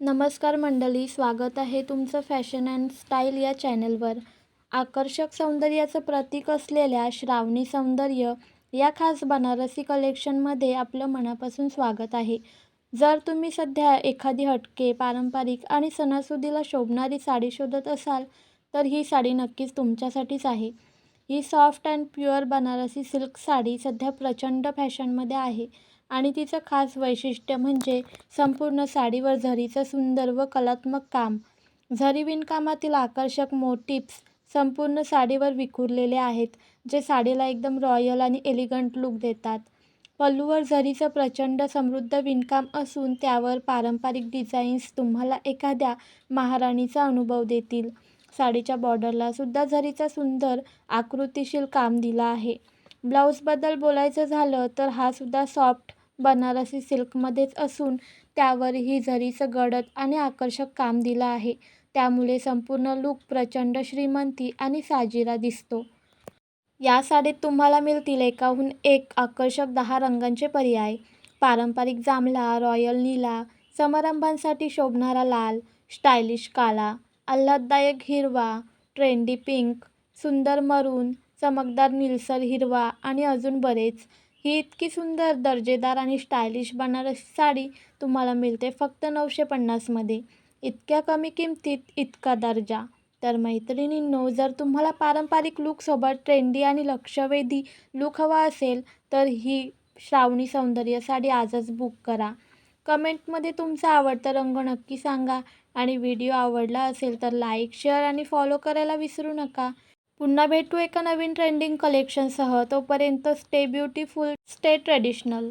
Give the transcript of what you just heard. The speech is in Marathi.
नमस्कार मंडळी स्वागत आहे तुमचं फॅशन अँड स्टाईल या चॅनलवर. आकर्षक सौंदर्याचं प्रतीक असलेल्या श्रावणी सौंदर्य या खास बनारसी कलेक्शनमध्ये आपलं मनापासून स्वागत आहे. जर तुम्ही सध्या एखादी हटके पारंपरिक आणि सणासुदीला शोभणारी साडी शोधत असाल तर ही साडी नक्कीच तुमच्यासाठीच आहे. ही soft and pure Banarasi silk sari सध्या प्रचंड फॅशनमध्ये आहे आणि तिचं खास वैशिष्ट्य म्हणजे संपूर्ण साडीवर झरीचं सुंदर व कलात्मक काम. झरी विणकामातील आकर्षक मोटिप्स संपूर्ण साडीवर विखुरलेले आहेत जे साडीला एकदम रॉयल आणि एलिगंट लुक देतात. पल्लूवर झरीचं प्रचंड समृद्ध विणकाम असून त्यावर पारंपरिक डिझाईन्स तुम्हाला एखाद्या महाराणीचा अनुभव देतील. साडीच्या बॉर्डरला सुद्धा झरीचा सुंदर आकृतिशील काम दिला आहे. ब्लाऊजबद्दल बोलायचं झालं तर हा सुद्धा सॉफ्ट बनारसी सिल्कमध्येच असून त्यावरही झरीचं गडद आणि आकर्षक काम दिलं आहे. त्यामुळे संपूर्ण लूक प्रचंड श्रीमंती आणि साजिरा दिसतो. या साडीत तुम्हाला मिळतील एकाहून एक आकर्षक दहा रंगांचे पर्याय. पारंपरिक जांभळा रॉयल नीला समारंभांसाठी शोभणारा लाल स्टायलिश काळा आल्हाददायक हिरवा ट्रेंडी पिंक सुंदर मरून चमकदार निळसर हिरवा आणि अजून बरेच. ही इतकी सुंदर दर्जेदार आणि स्टायलिश बनारसी साडी तुम्हाला मिळते फक्त नऊशे पन्नासमध्ये इतक्या कमी किमतीत इतका दर्जा. तर मैत्रिणींनो जर तुम्हाला पारंपरिक लूकसोबत ट्रेंडी आणि लक्षवेधी लूक हवा असेल तर ही श्रावणी सौंदर्य साडी आजच बुक करा. कमेंटमध्ये तुमचा आवडता रंग नक्की सांगा. आणि व्हिडिओ आवडला असेल तर लाईक शेअर आणि फॉलो करायला विसरू नका. पुन्हा भेटू एका नवीन ट्रेंडिंग कलेक्शनसह. तोपर्यंत स्टे ब्युटिफुल स्टे ट्रेडिशनल.